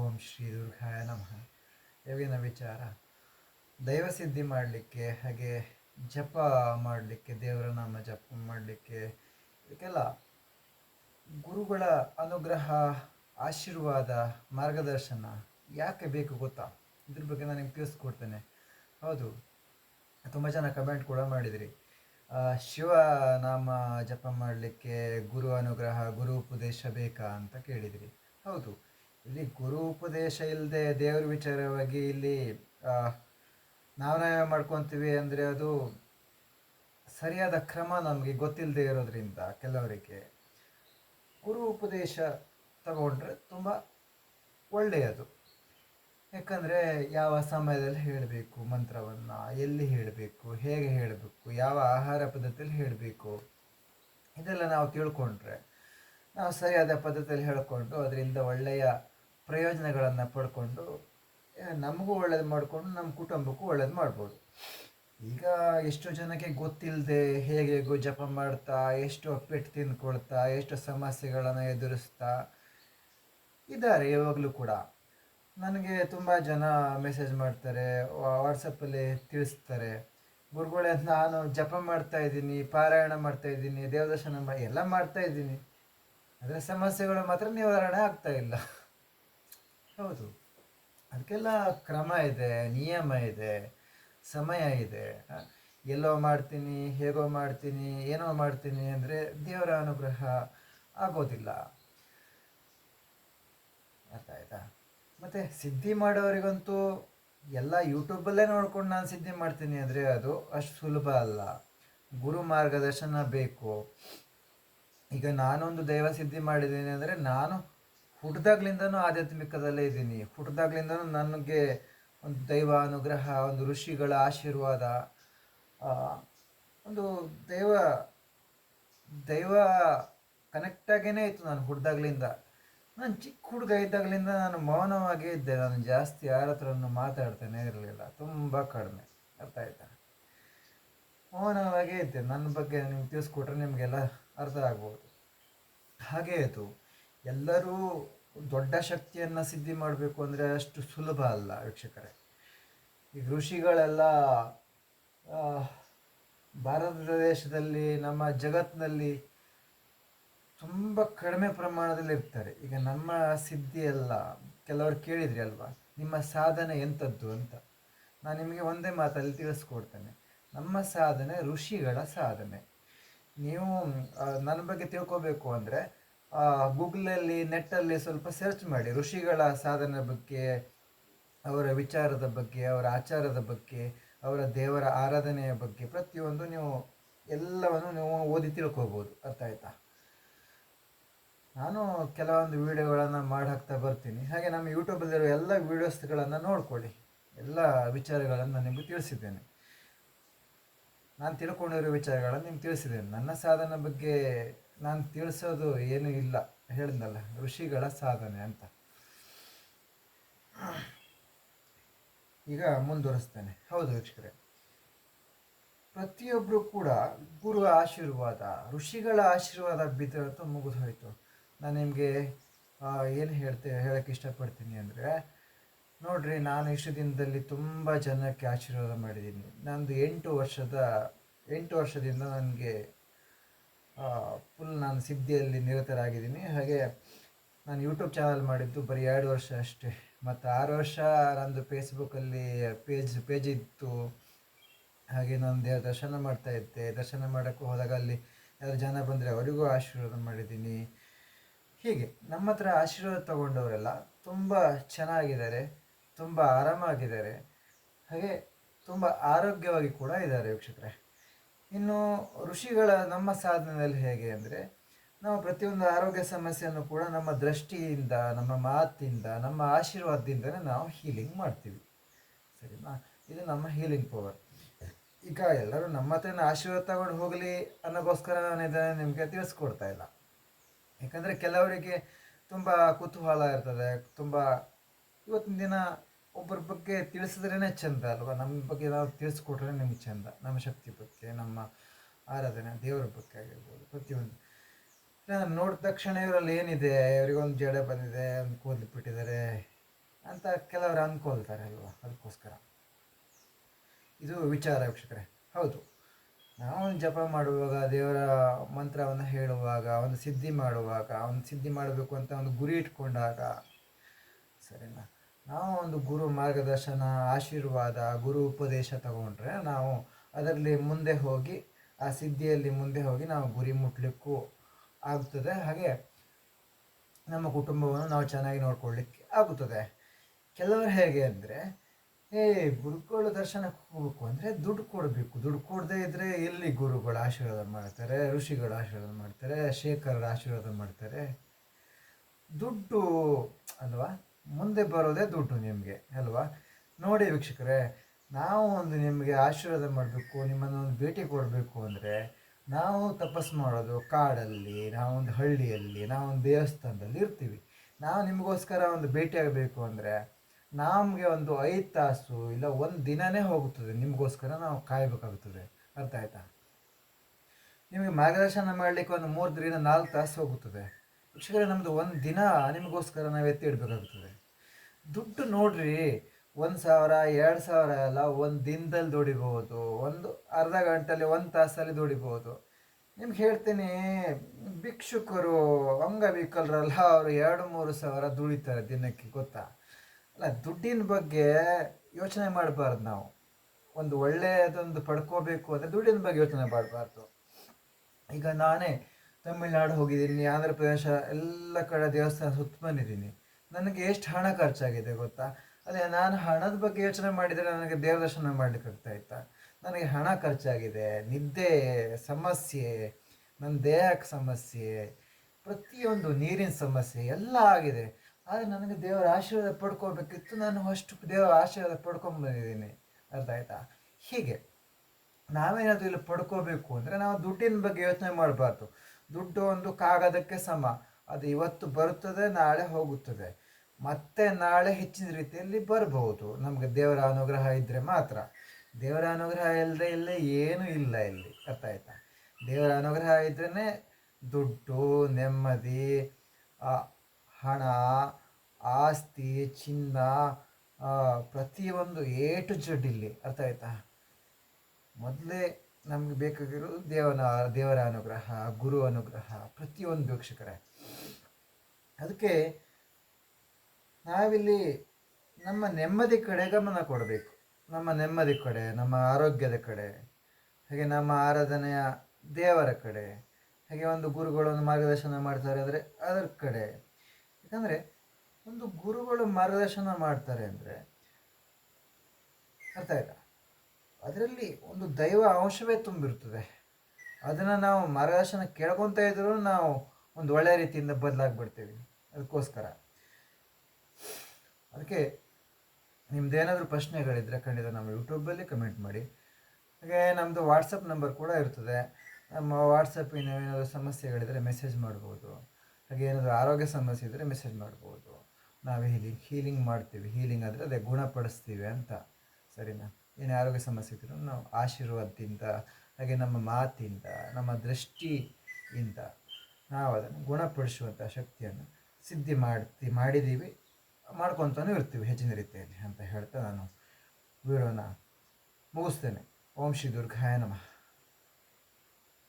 ಓಂ ಶ್ರೀ ದುರ್ಗಾಯ ನಮಃ. ಇವಾಗಿನ ವಿಚಾರ. ದೈವಸಿದ್ಧಿ ಮಾಡಲಿಕ್ಕೆ ಹಾಗೆ ಜಪ ಮಾಡಲಿಕ್ಕೆ, ದೇವರ ನಾಮ ಜಪ ಮಾಡಲಿಕ್ಕೆ ಇದಕ್ಕೆಲ್ಲ ಗುರುಗಳ ಅನುಗ್ರಹ, ಆಶೀರ್ವಾದ, ಮಾರ್ಗದರ್ಶನ ಯಾಕೆ ಬೇಕು ಗೊತ್ತಾ? ಇದ್ರ ಬಗ್ಗೆ ನಾನು ನಿಮ್ಗೆ ತಿಳಿಸ್ಕೊಡ್ತೇನೆ. ಹೌದು, ತುಂಬ ಜನ ಕಮೆಂಟ್ ಕೂಡ ಮಾಡಿದಿರಿ. ಶಿವ ನಾಮ ಜಪ ಮಾಡಲಿಕ್ಕೆ ಗುರು ಅನುಗ್ರಹ, ಗುರು ಉಪದೇಶ ಬೇಕಾ ಅಂತ ಕೇಳಿದಿರಿ. ಹೌದು ಇಲ್ಲಿ ಗುರು ಉಪದೇಶ ಇಲ್ಲದೆ ದೇವರ ವಿಚಾರವಾಗಿ ಇಲ್ಲಿ ನಾವು ನಾವೇ ಮಾಡ್ಕೊತೀವಿ ಅಂದರೆ ಅದು ಸರಿಯಾದ ಕ್ರಮ ನಮಗೆ ಗೊತ್ತಿಲ್ಲದೆ ಇರೋದ್ರಿಂದ ಕೆಲವರಿಗೆ. ಗುರು ಉಪದೇಶ ತಗೊಂಡ್ರೆ ತುಂಬ ಒಳ್ಳೆಯದು. ಯಾಕಂದರೆ ಯಾವ ಸಮಯದಲ್ಲಿ ಹೇಳಬೇಕು, ಮಂತ್ರವನ್ನು, ಎಲ್ಲಿ ಹೇಳಬೇಕು, ಹೇಗೆ ಹೇಳಬೇಕು, ಯಾವ ಆಹಾರ ಪದ್ಧತಿಯಲ್ಲಿ ಹೇಳಬೇಕು, ಇದೆಲ್ಲ ನಾವು ತಿಳ್ಕೊಂಡ್ರೆ, ನಾವು ಸರಿಯಾದ ಪದ್ಧತಿಯಲ್ಲಿ ಹೇಳಿಕೊಂಡು ಅದರಿಂದ ಒಳ್ಳೆಯ ಪ್ರಯೋಜನಗಳನ್ನು ಪಡ್ಕೊಂಡು ನಮಗೂ ಒಳ್ಳೇದು ಮಾಡಿಕೊಂಡು ನಮ್ಮ ಕುಟುಂಬಕ್ಕೂ ಒಳ್ಳೇದು ಮಾಡ್ಬೋದು. ಈಗ ಎಷ್ಟು ಜನಕ್ಕೆ ಗೊತ್ತಿಲ್ಲದೆ ಹೇಗೆ ಜಪ ಮಾಡ್ತಾ, ಎಷ್ಟು ಪೆಟ್ಟು ತಿಂದ್ಕೊಳ್ತಾ, ಎಷ್ಟು ಸಮಸ್ಯೆಗಳನ್ನು ಎದುರಿಸ್ತಾ ಇದ್ದಾರೆ ಯಾವಾಗಲೂ ಕೂಡ. ನನಗೆ ತುಂಬ ಜನ ಮೆಸೇಜ್ ಮಾಡ್ತಾರೆ ವಾಟ್ಸಪ್ಪಲ್ಲಿ ತಿಳಿಸ್ತಾರೆ, ಗುರುಗಳೇ ನಾನು ಜಪ ಮಾಡ್ತಾ ಇದ್ದೀನಿ, ಪಾರಾಯಣ ಮಾಡ್ತಾ ಇದ್ದೀನಿ, ದೇವದರ್ಶನ ಎಲ್ಲ ಮಾಡ್ತಾ ಇದ್ದೀನಿ. ಅದರ ಸಮಸ್ಯೆಗಳು ಮಾತ್ರ ನಿವಾರಣೆ ಆಗ್ತಾ ಇಲ್ಲ. ಹೌದು. ಅದಕ್ಕೆಲ್ಲ ಕ್ರಮ ಇದೆ, ನಿಯಮ ಇದೆ, ಸಮಯ ಇದೆ. ಎಲ್ಲೋ ಮಾಡ್ತೀನಿ, ಹೇಗೋ ಮಾಡ್ತೀನಿ, ಏನೋ ಮಾಡ್ತೀನಿ ಅಂದರೆ ದೇವರ ಅನುಗ್ರಹ ಆಗೋದಿಲ್ಲ. ಅರ್ಥ ಆಯ್ತಾ? ಮತ್ತು ಸಿದ್ಧಿ ಮಾಡೋರಿಗಂತೂ ಎಲ್ಲ ಯೂಟ್ಯೂಬಲ್ಲೇ ನೋಡ್ಕೊಂಡು ನಾನು ಸಿದ್ಧಿ ಮಾಡ್ತೀನಿ ಅಂದರೆ ಅದು ಅಷ್ಟು ಸುಲಭ ಅಲ್ಲ. ಗುರು ಮಾರ್ಗದರ್ಶನ ಬೇಕು. ಈಗ ನಾನೊಂದು ದೈವ ಸಿದ್ಧಿ ಮಾಡಿದ್ದೀನಿ ಅಂದರೆ ನಾನು ಹುಟ್ಟಿದಾಗ್ಲಿಂದನೂ ಆಧ್ಯಾತ್ಮಿಕದಲ್ಲೇ ಇದ್ದೀನಿ. ಹುಟ್ಟಿದಾಗ್ಲಿಂದನೂ ನನಗೆ ಒಂದು ದೈವ ಅನುಗ್ರಹ, ಒಂದು ಋಷಿಗಳ ಆಶೀರ್ವಾದ ಒಂದು ದೈವ ದೈವ ಕನೆಕ್ಟಾಗೇ ಇತ್ತು ನಾನು ಹುಟ್ಟಿದಾಗ್ಲಿಂದ ನಾನು ಚಿಕ್ಕ ಹುಡುಗ ಇದ್ದಾಗಲಿಂದ ನಾನು ಮೌನವಾಗೇ ಇದ್ದೆ. ನಾನು ಜಾಸ್ತಿ ಯಾರ ಹತ್ರನೂ ಮಾತಾಡ್ತೇನೆ ಇರಲಿಲ್ಲ. ತುಂಬ ಕಡಿಮೆ ಅರ್ಥ ಆಯ್ತಾ? ಮೌನವಾಗೇ ಇದ್ದೆ. ನನ್ನ ಬಗ್ಗೆ ನಿಮ್ಗೆ ತಿಳಿಸ್ಕೊಟ್ರೆ ನಿಮಗೆಲ್ಲ ಅರ್ಥ ಆಗ್ಬೋದು. ಹಾಗೇ ಅದು ಎಲ್ಲರೂ ದೊಡ್ಡ ಶಕ್ತಿಯನ್ನು ಸಿದ್ಧಿ ಮಾಡಬೇಕು ಅಂದರೆ ಅಷ್ಟು ಸುಲಭ ಅಲ್ಲ ವೀಕ್ಷಕರೇ. ಈಗ ಋಷಿಗಳೆಲ್ಲ ಭಾರತ ದೇಶದಲ್ಲಿ, ನಮ್ಮ ಜಗತ್ತಿನಲ್ಲಿ ತುಂಬ ಕಡಿಮೆ ಪ್ರಮಾಣದಲ್ಲಿ ಇರ್ತಾರೆ. ಈಗ ನಮ್ಮ ಸಿದ್ಧಿ ಎಲ್ಲ ಕೆಲವರು ಕೇಳಿದ್ರಿ ಅಲ್ವಾ? ನಿಮ್ಮ ಸಾಧನೆ ಎಂಥದ್ದು ಅಂತ. ನಾನು ನಿಮಗೆ ಒಂದೇ ಮಾತಲ್ಲಿ ತಿಳಿಸ್ಕೊಡ್ತೇನೆ. ನಮ್ಮ ಸಾಧನೆ ಋಷಿಗಳ ಸಾಧನೆ. ನೀವು ನನ್ನ ಬಗ್ಗೆ ತಿಳ್ಕೊಬೇಕು ಅಂದರೆ ಗೂಗಲಲ್ಲಿ, ನೆಟ್ಟಲ್ಲಿ ಸ್ವಲ್ಪ ಸರ್ಚ್ ಮಾಡಿ. ಋಷಿಗಳ ಸಾಧನೆ ಬಗ್ಗೆ, ಅವರ ವಿಚಾರದ ಬಗ್ಗೆ, ಅವರ ಆಚಾರದ ಬಗ್ಗೆ, ಅವರ ದೇವರ ಆರಾಧನೆಯ ಬಗ್ಗೆ ಪ್ರತಿಯೊಂದು ನೀವು, ಎಲ್ಲವನ್ನು ನೀವು ಓದಿ ತಿಳ್ಕೊಬೋದು. ಅರ್ಥ ಆಯ್ತಾ? ನಾನು ಕೆಲವೊಂದು ವಿಡಿಯೋಗಳನ್ನು ಮಾಡಿ ಹಾಕ್ತಾ ಬರ್ತೀನಿ. ಹಾಗೆ ನಮ್ಮ ಯೂಟ್ಯೂಬಲ್ಲಿರೋ ಎಲ್ಲ ವೀಡಿಯೋಸ್ಗಳನ್ನು ನೋಡ್ಕೊಳ್ಳಿ. ಎಲ್ಲ ವಿಚಾರಗಳನ್ನು ನಿಮಗೆ ತಿಳಿಸಿದ್ದೇನೆ. ನಾನು ತಿಳ್ಕೊಂಡಿರೋ ವಿಚಾರಗಳನ್ನು ನಿಮ್ಗೆ ತಿಳಿಸಿದ್ದೇನೆ. ನನ್ನ ಸಾಧನೆ ಬಗ್ಗೆ ನಾನು ತಿಳಿಸೋದು ಏನೂ ಇಲ್ಲ. ಹೇಳಿದ್ನಲ್ಲ ಋಷಿಗಳ ಸಾಧನೆ ಅಂತ. ಈಗ ಮುಂದುವರಿಸ್ತೇನೆ. ಹೌದು ವೀಕ್ಷಕರೇ. ಪ್ರತಿಯೊಬ್ಬರು ಕೂಡ ಗುರು ಆಶೀರ್ವಾದ, ಋಷಿಗಳ ಆಶೀರ್ವಾದ ಬಿದ್ದಂತೂ ಮುಗಿದು ಹೋಯಿತು. ನಾನು ನಿಮಗೆ ಏನು ಹೇಳ್ತೆ ಹೇಳಕ್ಕೆ ಇಷ್ಟಪಡ್ತೀನಿ ಅಂದರೆ, ನೋಡ್ರಿ, ನಾನು ಇಷ್ಟು ದಿನದಲ್ಲಿ ತುಂಬ ಜನಕ್ಕೆ ಆಶೀರ್ವಾದ ಮಾಡಿದ್ದೀನಿ. ನಂದು ಎಂಟು ವರ್ಷದ, ಎಂಟು ವರ್ಷದಿಂದ ನನಗೆ ಫುಲ್ ನಾನು ಸಿದ್ಧಿಯಲ್ಲಿ ನಿರತರಾಗಿದ್ದೀನಿ. ಹಾಗೆ ನಾನು ಯೂಟ್ಯೂಬ್ ಚಾನಲ್ ಮಾಡಿದ್ದು ಬರೀ ಎರಡು ವರ್ಷ ಅಷ್ಟೇ. ಮತ್ತು ಆರು ವರ್ಷ ನಂದು ಫೇಸ್ಬುಕ್ಕಲ್ಲಿ ಪೇಜ್ ಪೇಜ್ ಇತ್ತು. ಹಾಗೆ ನಾನು ದೇವ್ರ ದರ್ಶನ ಮಾಡ್ತಾ ಇದ್ದೆ. ದರ್ಶನ ಮಾಡೋಕ್ಕೂ ಹೋದಾಗ ಅಲ್ಲಿ ಯಾರು ಜನ ಬಂದರೆ ಅವರಿಗೂ ಆಶೀರ್ವಾದ ಮಾಡಿದ್ದೀನಿ. ಹೀಗೆ ನಮ್ಮ ಹತ್ರ ಆಶೀರ್ವಾದ ತಗೊಂಡವರೆಲ್ಲ ತುಂಬ ಚೆನ್ನಾಗಿದ್ದಾರೆ, ತುಂಬ ಆರಾಮಾಗಿದ್ದಾರೆ. ಹಾಗೆ ತುಂಬ ಆರೋಗ್ಯವಾಗಿ ಕೂಡ ಇದ್ದಾರೆ ವೀಕ್ಷಕರೇ. ಇನ್ನು ಋಷಿಗಳ ನಮ್ಮ ಸಾಧನೆಯಲ್ಲಿ ಹೇಗೆ ಅಂದರೆ, ನಾವು ಪ್ರತಿಯೊಂದು ಆರೋಗ್ಯ ಸಮಸ್ಯೆಯನ್ನು ಕೂಡ ನಮ್ಮ ದೃಷ್ಟಿಯಿಂದ, ನಮ್ಮ ಮಾತಿಂದ, ನಮ್ಮ ಆಶೀರ್ವಾದದಿಂದಲೇ ನಾವು ಹೀಲಿಂಗ್ ಮಾಡ್ತೀವಿ. ಸರಿನಾ? ಇದು ನಮ್ಮ ಹೀಲಿಂಗ್ ಪವರ್ ಈಗ ಎಲ್ಲರೂ ನಮ್ಮ ಹತ್ರನ ಆಶೀರ್ವಾದ ತಗೊಂಡು ಹೋಗಲಿ ಅನ್ನೋಕ್ಕೋಸ್ಕರ ನಾನು ಇದನ್ನು ನಿಮಗೆ ತಿಳಿಸ್ಕೊಡ್ತಾ ಇಲ್ಲ. ಯಾಕಂದರೆ ಕೆಲವರಿಗೆ ತುಂಬ ಕುತೂಹಲ ಇರ್ತದೆ, ತುಂಬ ಇವತ್ತಿನ ದಿನ ಒಬ್ಬರ ಬಗ್ಗೆ ತಿಳಿಸಿದ್ರೇ ಚಂದ ಅಲ್ವಾ? ನಮ್ಮ ಬಗ್ಗೆ ನಾವು ತಿಳಿಸ್ಕೊಟ್ರೆ ನಿಮ್ಗೆ ಚೆಂದ. ನಮ್ಮ ಶಕ್ತಿ ಬಗ್ಗೆ, ನಮ್ಮ ಆರಾಧನೆ, ದೇವರ ಬಗ್ಗೆ ಆಗಿರ್ಬೋದು, ಪ್ರತಿಯೊಂದು. ನೋಡಿದ ತಕ್ಷಣ ಇವರಲ್ಲಿ ಏನಿದೆ? ಇವರಿಗೊಂದು ಜಡೆ ಬಂದಿದೆ, ಒಂದು ಕೂದಲು ಬಿಟ್ಟಿದ್ದಾರೆ ಅಂತ ಕೆಲವರು ಅಂದ್ಕೊಳ್ತಾರೆ ಅಲ್ವಾ? ಅದಕ್ಕೋಸ್ಕರ. ಇದು ವಿಚಾರ ವೀಕ್ಷಕರೇ. ಹೌದು. ನಾವು ಜಪ ಮಾಡುವಾಗ, ದೇವರ ಮಂತ್ರವನ್ನು ಹೇಳುವಾಗ, ಒಂದು ಸಿದ್ಧಿ ಮಾಡುವಾಗ, ಒಂದು ಸಿದ್ಧಿ ಮಾಡಬೇಕು ಅಂತ ಒಂದು ಗುರಿ ಇಟ್ಕೊಂಡಾಗ, ಸರಿನಾ? ನಾವು ಒಂದು ಗುರು ಮಾರ್ಗದರ್ಶನ, ಆಶೀರ್ವಾದ, ಗುರು ಉಪದೇಶ ತಗೊಂಡ್ರೆ ನಾವು ಅದರಲ್ಲಿ ಮುಂದೆ ಹೋಗಿ, ಆ ಸಿದ್ಧಿಯಲ್ಲಿ ಮುಂದೆ ಹೋಗಿ ನಾವು ಗುರಿ ಮುಟ್ಲಿಕ್ಕೂ ಆಗ್ತದೆ. ಹಾಗೆ ನಮ್ಮ ಕುಟುಂಬವನ್ನು ನಾವು ಚೆನ್ನಾಗಿ ನೋಡ್ಕೊಳ್ಳಿಕ್ಕೆ ಆಗುತ್ತದೆ. ಕೆಲವರು ಹೇಗೆ ಅಂದರೆ, ಏ, ಗುರುಗಳ ದರ್ಶನಕ್ಕೆ ಹೋಗ್ಬೇಕು ಅಂದರೆ ದುಡ್ಡು ಕೊಡಬೇಕು. ದುಡ್ಡು ಕೊಡದೇ ಇದ್ದರೆ ಎಲ್ಲಿ ಗುರುಗಳು ಆಶೀರ್ವಾದ ಮಾಡ್ತಾರೆ, ಋಷಿಗಳು ಆಶೀರ್ವಾದ ಮಾಡ್ತಾರೆ ಶೇಖರರ ಆಶೀರ್ವಾದ ಮಾಡ್ತಾರೆ? ದುಡ್ಡು ಅಲ್ವಾ? ಮುಂದೆ ಬರೋದೇ ದುಡ್ಡು ನಿಮಗೆ, ಅಲ್ವಾ? ನೋಡಿ ವೀಕ್ಷಕರೇ, ನಾವು ಒಂದು ನಿಮಗೆ ಆಶೀರ್ವಾದ ಮಾಡಬೇಕು, ನಿಮ್ಮನ್ನು ಒಂದು ಭೇಟಿ ಕೊಡಬೇಕು ಅಂದರೆ ನಾವು ತಪಸ್ಸು ಮಾಡೋದು ಕಾಡಲ್ಲಿ ನಾವೊಂದು ಹಳ್ಳಿಯಲ್ಲಿ ನಾವೊಂದು ದೇವಸ್ಥಾನದಲ್ಲಿ ಇರ್ತೀವಿ. ನಾವು ನಿಮಗೋಸ್ಕರ ಒಂದು ಭೇಟಿಯಾಗಬೇಕು ಅಂದರೆ ನಮಗೆ ಒಂದು ಐದು ತಾಸು ಇಲ್ಲ ಒಂದು ದಿನನೇ ಹೋಗುತ್ತದೆ, ನಿಮಗೋಸ್ಕರ ನಾವು ಕಾಯಬೇಕಾಗುತ್ತದೆ ಅರ್ಥ ಆಯ್ತಾ? ನಿಮಗೆ ಮಾರ್ಗದರ್ಶನ ಮಾಡಲಿಕ್ಕೆ ಒಂದು ಮೂರು ದಿನ ನಾಲ್ಕು ತಾಸು ಹೋಗುತ್ತದೆ. ವೀಕ್ಷಕರೇ ನಮ್ಮದು ಒಂದು ದಿನ ನಿಮಗೋಸ್ಕರ ನಾವು ಎತ್ತಿ ಇಡಬೇಕಾಗ್ತದೆ. ದುಡ್ಡು ನೋಡ್ರಿ, ಒಂದು ಸಾವಿರ, ಎರಡು ಸಾವಿರ ಎಲ್ಲ ಒಂದು ದಿನದಲ್ಲಿ ದುಡಿಬೋದು, ಒಂದು ಅರ್ಧ ಗಂಟೆಯಲ್ಲಿ ಒಂದು ತಾಸಲ್ಲಿ ದುಡಿಬೋದು. ನಿಮ್ಗೆ ಹೇಳ್ತೀನಿ, ಭಿಕ್ಷುಕರು, ಅಂಗವಿಕಲರಲ್ಲ, ಅವರು ಎರಡು ಮೂರು ಸಾವಿರ ದುಡಿತಾರೆ ದಿನಕ್ಕೆ, ಗೊತ್ತಾ? ಅಲ್ಲ, ದುಡ್ಡಿನ ಬಗ್ಗೆ ಯೋಚನೆ ಮಾಡಬಾರ್ದು ನಾವು. ಒಂದು ಒಳ್ಳೆಯದೊಂದು ಪಡ್ಕೋಬೇಕು ಅಂದರೆ ದುಡ್ಡಿನ ಬಗ್ಗೆ ಯೋಚನೆ ಮಾಡಬಾರ್ದು. ಈಗ ನಾನೇ ತಮಿಳ್ನಾಡು ಹೋಗಿದ್ದೀನಿ ಆಂಧ್ರ ಪ್ರದೇಶ ಎಲ್ಲ ಕಡೆ ದೇವಸ್ಥಾನ ಸುತ್ತ ಬಂದಿದ್ದೀನಿ. ನನಗೆ ಎಷ್ಟು ಹಣ ಖರ್ಚಾಗಿದೆ ಗೊತ್ತಾ? ಅದೇ ನಾನು ಹಣದ ಬಗ್ಗೆ ಯೋಚನೆ ಮಾಡಿದರೆ ನನಗೆ ದೇವ್ರ ದರ್ಶನ ಮಾಡ್ಲಿಕ್ಕೆ ಆಗ್ತಾ ಇತ್ತಾ? ನನಗೆ ಹಣ ಖರ್ಚಾಗಿದೆ, ನಿದ್ದೆ, ಸಮಸ್ಯೆ, ನನ್ನ ದೇಹಕ್ಕೆ ಸಮಸ್ಯೆ, ಪ್ರತಿಯೊಂದು ನೀರಿನ ಸಮಸ್ಯೆ ಎಲ್ಲ ಆಗಿದೆ. ಆದರೆ ನನಗೆ ದೇವರ ಆಶೀರ್ವಾದ ಪಡ್ಕೋಬೇಕಿತ್ತು. ನಾನು ಅಷ್ಟು ದೇವರ ಆಶೀರ್ವಾದ ಪಡ್ಕೊಂಡು ಬಂದಿದ್ದೀನಿ. ಅರ್ಥ ಆಯ್ತಾ? ಹೀಗೆ ನಾವೇನಾದರೂ ಇಲ್ಲಿ ಪಡ್ಕೋಬೇಕು ಅಂದರೆ ನಾವು ದುಡ್ಡಿನ ಬಗ್ಗೆ ಯೋಚನೆ ಮಾಡಬಾರ್ದು. ದುಡ್ಡು ಒಂದು ಕಾಗದಕ್ಕೆ ಸಮ. ಅದು ಇವತ್ತು ಬರುತ್ತದೆ, ನಾಳೆ ಹೋಗುತ್ತದೆ. ಮತ್ತೆ ನಾಳೆ ಹೆಚ್ಚಿನ ರೀತಿಯಲ್ಲಿ ಬರಬಹುದು. ನಮಗೆ ದೇವರ ಅನುಗ್ರಹ ಇದ್ದರೆ ಮಾತ್ರ. ದೇವರ ಅನುಗ್ರಹ ಇಲ್ಲದೆ ಇಲ್ಲೇ ಏನೂ ಇಲ್ಲ ಇಲ್ಲಿ. ಅರ್ಥ ಆಯ್ತಾ? ದೇವರ ಅನುಗ್ರಹ ಇದ್ರೇ ದುಡ್ಡು, ನೆಮ್ಮದಿ ಹಣ, ಆಸ್ತಿ, ಚಿನ್ನ ಪ್ರತಿಯೊಂದು ಏಟು ಜಡ್ ಇಲ್ಲಿ. ಅರ್ಥ ಆಯ್ತಾ? ಮೊದಲೇ ನಮಗೆ ಬೇಕಾಗಿರೋದು ದೇವನ, ದೇವರ ಅನುಗ್ರಹ, ಗುರು ಅನುಗ್ರಹ, ಪ್ರತಿಯೊಂದು ವೀಕ್ಷಕರೇ. ಅದಕ್ಕೆ ನಾವಿಲ್ಲಿ ನಮ್ಮ ನೆಮ್ಮದಿ ಕಡೆ ಗಮನ ಕೊಡಬೇಕು. ನಮ್ಮ ನೆಮ್ಮದಿ ಕಡೆ, ನಮ್ಮ ಆರೋಗ್ಯದ ಕಡೆ, ಹಾಗೆ ನಮ್ಮ ಆರಾಧನೆಯ ದೇವರ ಕಡೆ, ಹಾಗೆ ಒಂದು ಗುರುಗಳನ್ನು ಮಾರ್ಗದರ್ಶನ ಮಾಡ್ತಾರೆ ಅಂದರೆ ಅದರ ಕಡೆ. ಯಾಕಂದರೆ ಒಂದು ಗುರುಗಳು ಮಾರ್ಗದರ್ಶನ ಮಾಡ್ತಾರೆ ಅಂದರೆ ಅರ್ಥ ಆಯ್ತಾ? ಅದರಲ್ಲಿ ಒಂದು ದೈವ ಅಂಶವೇ ತುಂಬಿರ್ತದೆ ಅದನ್ನು ನಾವು ಮಾರ್ಗದರ್ಶನ ಕೇಳ್ಕೊತ ಇದ್ರೂ ನಾವು ಒಂದು ಒಳ್ಳೆಯ ರೀತಿಯಿಂದ ಬದಲಾಗ್ಬಿಡ್ತೀವಿ. ಅದಕ್ಕೋಸ್ಕರ. ಅದಕ್ಕೆ ನಿಮ್ದೇನಾದರೂ ಪ್ರಶ್ನೆಗಳಿದ್ದರೆ ಖಂಡಿತ ನಮ್ಮ ಯೂಟ್ಯೂಬಲ್ಲಿ ಕಮೆಂಟ್ ಮಾಡಿ. ಹಾಗೆ ನಮ್ಮದು ವಾಟ್ಸಪ್ ನಂಬರ್ ಕೂಡ ಇರ್ತದೆ. ನಮ್ಮ ವಾಟ್ಸಪ್ಪಿನ ಏನಾದರೂ ಸಮಸ್ಯೆಗಳಿದ್ದರೆ ಮೆಸೇಜ್ ಮಾಡ್ಬೋದು. ಹಾಗೆ ಏನಾದರೂ ಆರೋಗ್ಯ ಸಮಸ್ಯೆ ಇದ್ದರೆ ಮೆಸೇಜ್ ಮಾಡ್ಬೋದು. ನಾವು ಹೀಲಿಂಗ್ ಹೀಲಿಂಗ್ ಮಾಡ್ತೀವಿ. ಹೀಲಿಂಗ್ ಅಂದರೆ ಅದೇ ಗುಣಪಡಿಸ್ತೀವಿ ಅಂತ. ಸರಿನಾ? ಏನೇ ಆರೋಗ್ಯ ಸಮಸ್ಯೆ ಇದ್ದರೂ ನಾವು ಆಶೀರ್ವಾದದಿಂದ, ಹಾಗೆ ನಮ್ಮ ಮಾತಿಂದ, ನಮ್ಮ ದೃಷ್ಟಿಯಿಂದ ನಾವು ಅದನ್ನು ಗುಣಪಡಿಸುವಂಥ ಶಕ್ತಿಯನ್ನು ಸಿದ್ಧಿ ಮಾಡ್ತಿ, ಮಾಡಿದ್ದೀವಿ, ಮಾಡ್ಕೊತಾನೂ ಇರ್ತೀವಿ ಹೆಚ್ಚಿನ ರೀತಿಯಲ್ಲಿ ಅಂತ ಹೇಳ್ತಾ ನಾನು ವಿಡಿಯೋನ ಮುಗಿಸ್ತೇನೆ. ಓಂ ಶ್ರೀ ದುರ್ಗಾಯ ನಮಃ.